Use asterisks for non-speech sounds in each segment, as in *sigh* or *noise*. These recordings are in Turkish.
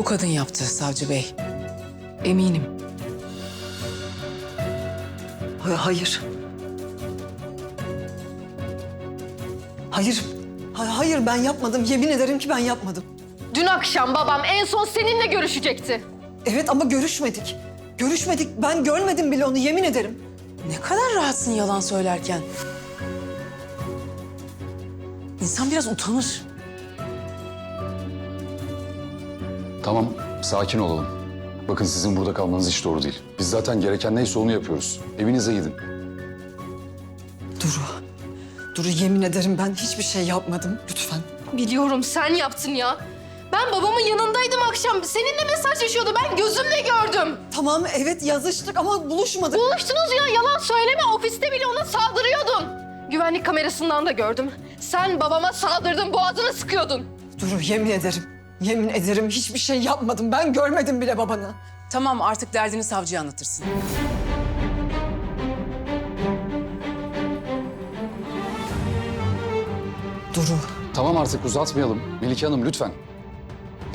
Bu kadın yaptı savcı bey. Eminim. Ha- Hayır. Hayır. Ha- Hayır ben yapmadım. Yemin ederim ki ben yapmadım. Dün akşam babam en son seninle görüşecekti. Evet ama görüşmedik. Görüşmedik. Ben görmedim bile onu yemin ederim. Ne kadar rahatsın yalan söylerken. İnsan biraz utanır. Tamam, sakin olalım. Bakın sizin burada kalmanız hiç doğru değil. Biz zaten gereken neyse onu yapıyoruz. Evinize gidin. Duru. Duru yemin ederim ben hiçbir şey yapmadım. Lütfen. Biliyorum sen yaptın ya. Ben babamın yanındaydım akşam. Seninle mesajlaşıyordu. Ben gözümle gördüm. Tamam evet yazıştık ama buluşmadık. Buluştunuz ya yalan söyleme. Ofiste bile ona saldırıyordun. Güvenlik kamerasından da gördüm. Sen babama saldırdın, boğazını sıkıyordun. Duru yemin ederim. Yemin ederim hiçbir şey yapmadım. Ben görmedim bile babanı. Tamam artık derdini savcıya anlatırsın. Duru. Tamam artık uzatmayalım. Melike Hanım lütfen.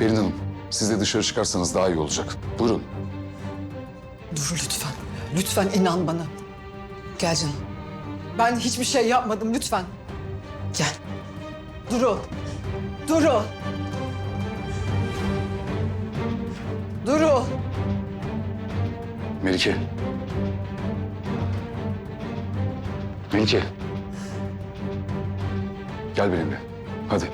Berin Hanım, siz de dışarı çıkarsanız daha iyi olacak. Buyurun. Duru lütfen. Lütfen inan bana. Gel canım Ben hiçbir şey yapmadım lütfen. gel. Duru. Duru. Duru. Melike. Melike. Gel benimle. Hadi.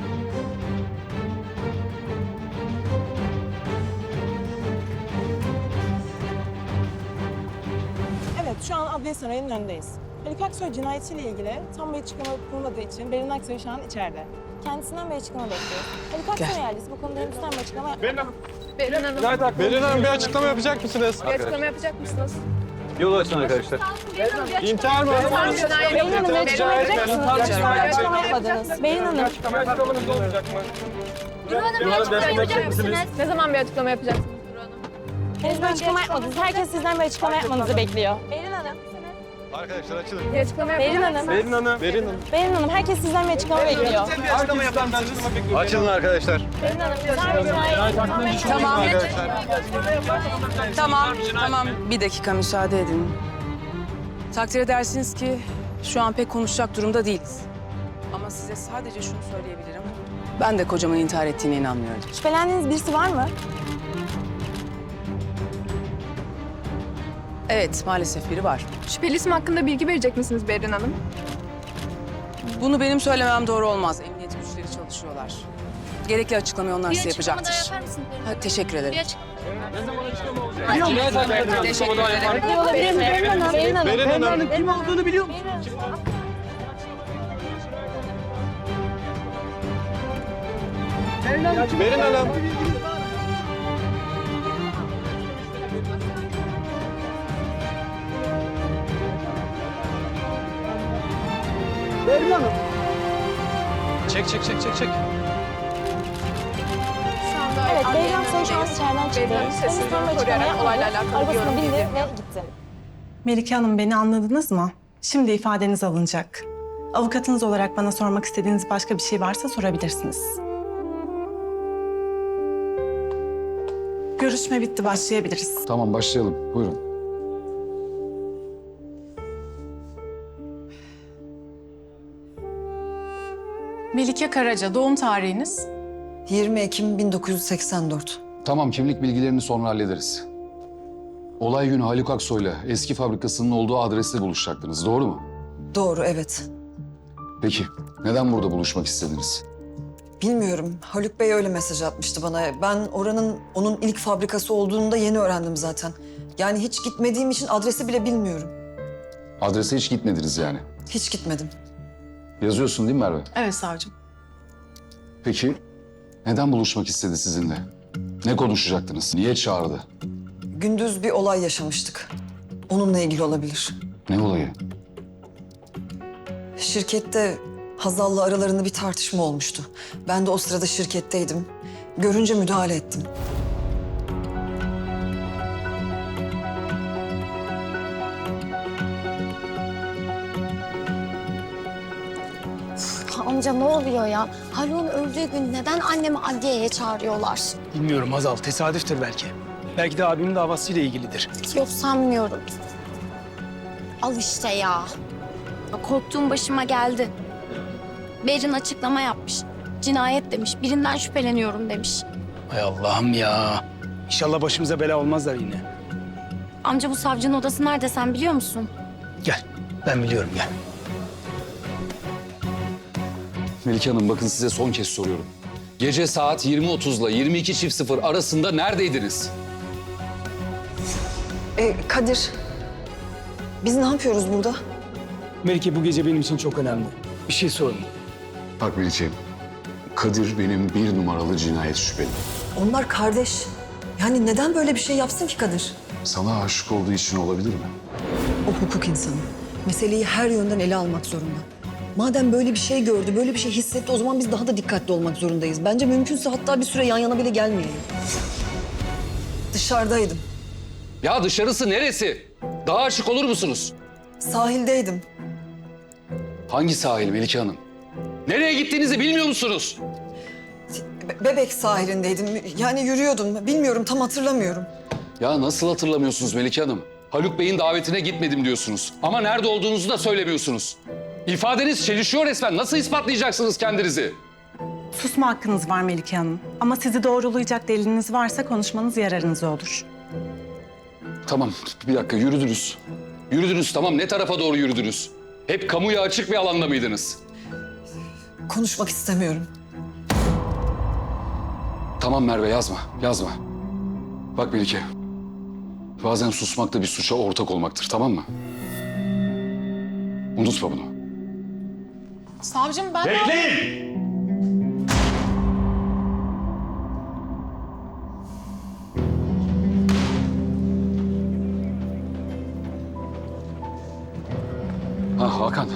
Evet, şu an Adliye Sarayı'nın önündeyiz. Haluk Aksoy cinayetiyle ilgili tam bir açıklama yapılmadığı için Berin Aksoy şu an içeride. Kendisinden bir açıklama bekliyoruz. Gel. ailesi bu konuda henüz bir açıklama yapmadı. Berin Hanım bir açıklama yapacak mısınız? Bir açıklama yapacak mısınız? Yol açın arkadaşlar. İntihar mı? Berin Hanım bir açıklama yapacak mısınız? Bir açıklama, bir açıklama yapmadınız. Berin Hanım. Açıklamanız olacak mı? Ne zaman bir açıklama yapacaksınız? Henüz bir açıklama yapmadınız. Herkes sizden bir açıklama yapmanızı bekliyor. Arkadaşlar açılın. Bir açıklama Berin Hanım. Berin Hanım. Berin Hanım. Berin Hanım, herkes sizden bir açıklama bekliyor. Açıklama yapacaksınız. Açılın arkadaşlar. Berin Hanım, güzel bir cinayet. Tamam. Tamam, tamam. Bir dakika müsaade edin. Takdir edersiniz ki şu an pek konuşacak durumda değiliz. Ama size sadece şunu söyleyebilirim. Ben de kocamın intihar ettiğine inanmıyorum. Şüphelendiğiniz birisi var mı? Evet, maalesef biri var. Şüpheli isim hakkında bilgi verecek misiniz Berin Hanım? Bunu benim söylemem doğru olmaz. Emniyet güçleri çalışıyorlar. Gerekli açıklamayı onlar size yapacaktır. Ha, teşekkür ederim. Teşekkür ederim. Bir mi? Berin Hanım. Berin Hanım. Hanım. Kim olduğunu biliyor musun? Berin Hanım. Çek çek çek çek çek. Evet, Berin Aksoy şu an içeriden çıktı. Henüz tam bir açıklama yapmadı. Arabasına bindi ve gitti. Melike Hanım beni anladınız mı? Şimdi ifadeniz alınacak. Avukatınız olarak bana sormak istediğiniz başka bir şey varsa sorabilirsiniz. Görüşme bitti, başlayabiliriz. Tamam başlayalım. Buyurun. Melike Karaca, doğum tarihiniz? 20 Ekim 1984. Tamam kimlik bilgilerini sonra hallederiz. Olay günü Haluk Aksoy'la eski fabrikasının olduğu adreste buluşacaktınız. Doğru mu? Doğru evet. Peki neden burada buluşmak istediniz? Bilmiyorum. Haluk Bey öyle mesaj atmıştı bana. Ben oranın onun ilk fabrikası olduğunu da yeni öğrendim zaten. Yani hiç gitmediğim için adresi bile bilmiyorum. Adrese hiç gitmediniz yani. Hiç gitmedim. Yazıyorsun değil mi Merve? Evet savcım. Peki neden buluşmak istedi sizinle? Ne konuşacaktınız? Niye çağırdı? Gündüz bir olay yaşamıştık. Onunla ilgili olabilir. Ne olayı? Şirkette Hazal'la aralarında bir tartışma olmuştu. Ben de o sırada şirketteydim. Görünce müdahale ettim. Amca ne oluyor ya? Haluk'un öldüğü gün neden annemi adliyeye çağırıyorlar? Bilmiyorum Hazal, tesadüftür belki. Belki de abimin davasıyla ilgilidir. Yok sanmıyorum. Al işte ya. Ya Korktuğum başıma geldi. Berin açıklama yapmış. Cinayet demiş. Birinden şüpheleniyorum demiş. Hay Allah'ım ya. İnşallah başımıza bela olmazlar yine. Amca bu savcının odası nerede sen biliyor musun? Gel, ben biliyorum gel. Melike Hanım bakın size son kez soruyorum. Gece saat 20.30 ile 22.00 arasında neredeydiniz? E, Kadir, biz ne yapıyoruz burada? Melike bu gece benim için çok önemli. Bir şey sorun. Bak Melike, Kadir benim bir numaralı cinayet şüpheli. Onlar kardeş. Yani neden böyle bir şey yapsın ki Kadir? Sana aşık olduğu için olabilir mi? O hukuk insanı. Meseleyi her yönden ele almak zorunda. Madem böyle bir şey gördü, böyle bir şey hissetti o zaman biz daha da dikkatli olmak zorundayız. Bence mümkünse hatta bir süre yan yana bile gelmeyelim. Dışarıdaydım. Ya dışarısı neresi? Daha aşık olur musunuz? Sahildeydim. Hangi sahil Melike Hanım? Nereye gittiğinizi bilmiyor musunuz? Be- Bebek sahilindeydim. Yani yürüyordum. Bilmiyorum tam hatırlamıyorum. Ya nasıl hatırlamıyorsunuz Melike Hanım? Haluk Bey'in davetine gitmedim diyorsunuz. Ama nerede olduğunuzu da söylemiyorsunuz. İfadeniz çelişiyor resmen. Nasıl ispatlayacaksınız kendinizi? Susma hakkınız var Melike Hanım. Ama sizi doğrulayacak deliliniz varsa konuşmanız yararınıza olur. Tamam, bir dakika yürüdünüz. Yürüdünüz tamam. Ne tarafa doğru yürüdünüz? Hep kamuya açık bir alanda mıydınız? Konuşmak istemiyorum. Tamam Merve yazma, yazma. Bak Melike, bazen susmak da bir suça ortak olmaktır tamam mı? Unutma bunu. Savcım ben... Ha Hakan,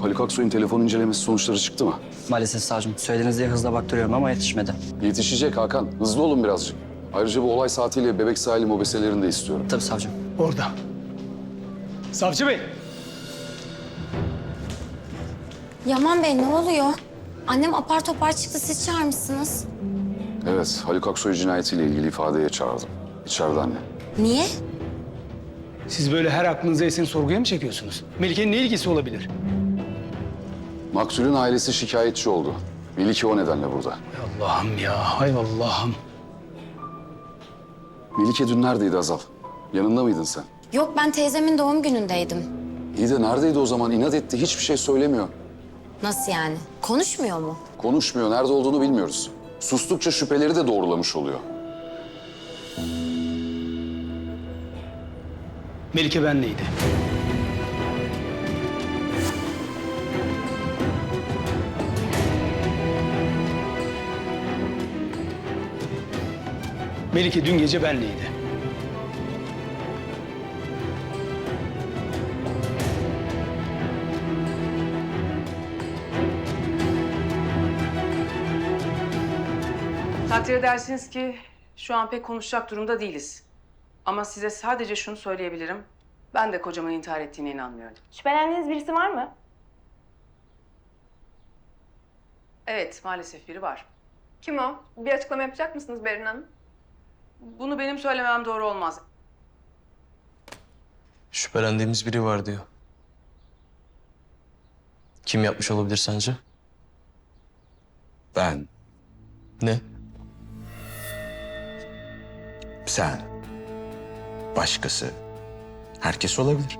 Haluk Aksoy'un telefon incelemesi sonuçları çıktı mı? Maalesef savcım. Söylediğiniz diye hızla baktırıyorum ama yetişmedi. Yetişecek Hakan, hızlı olun birazcık. Ayrıca bu olay saatiyle bebek sahili mobeselerini de istiyorum. Tabii savcım. Orada. Savcı Bey, Yaman Bey ne oluyor? Annem apar topar çıktı siz çağırmışsınız. Evet, Haluk Aksoy cinayetiyle ilgili ifadeye çağırdım. İçeride anne. Niye? siz böyle her aklınıza esen sorguya mı çekiyorsunuz? Melike'nin ne ilgisi olabilir? Maktulün ailesi şikayetçi oldu. Melike o nedenle burada. Allah'ım ya, hay Allah'ım. Melike dün neredeydi Azal? Yanında mıydın sen? Yok ben teyzemin doğum günündeydim. İyi de neredeydi o zaman? İnat etti, hiçbir şey söylemiyor. Nasıl yani? Konuşmuyor mu? Konuşmuyor, nerede olduğunu bilmiyoruz. Sustukça şüpheleri de doğrulamış oluyor. Melike benleydi. Melike dün gece benleydi. Takdir edersiniz ki şu an pek konuşacak durumda değiliz. Ama size sadece şunu söyleyebilirim. Ben de kocamın intihar ettiğine inanmıyorum. Şüphelendiğiniz birisi var mı? Evet, maalesef biri var. Kim o? Bir açıklama yapacak mısınız Berin Hanım? Bunu benim söylemem doğru olmaz. Şüphelendiğimiz biri var diyor. Kim yapmış olabilir sence? Ben, Ne? Sen, başkası, herkes olabilir.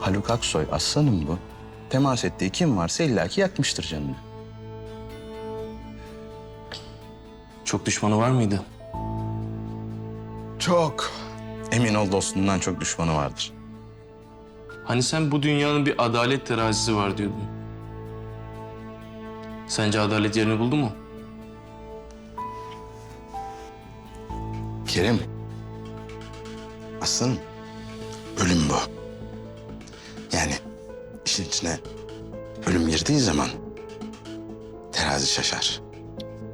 Haluk Aksoy aslanım bu. Temas ettiği kim varsa illaki yakmıştır canını. Çok düşmanı var mıydı? Çok. Emin ol dostundan çok düşmanı vardır. Hani sen bu dünyanın bir adalet terazisi var diyordun. Sence adalet yerini buldu mu? Kerim. Aslanım. Ölüm bu. Yani işin içine ölüm girdiği zaman terazi şaşar.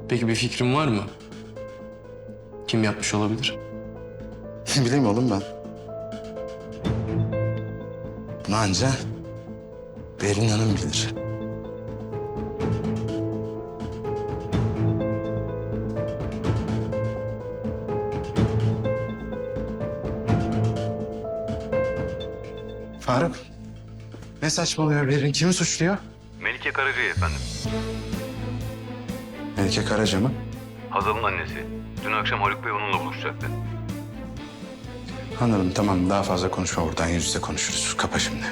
Peki bir fikrin var mı? Kim yapmış olabilir? *laughs* Bileyim oğlum ben. Bunu anca Berin Hanım bilir. Faruk, ne saçmalıyor Berin? Kimi suçluyor? Melike Karaca'yı efendim. Melike Karaca mı? Hazal'ın annesi. Dün akşam Haluk Bey onunla buluşacaktı. Anladım tamam daha fazla konuşma buradan yüz yüze konuşuruz. Kapa şimdi.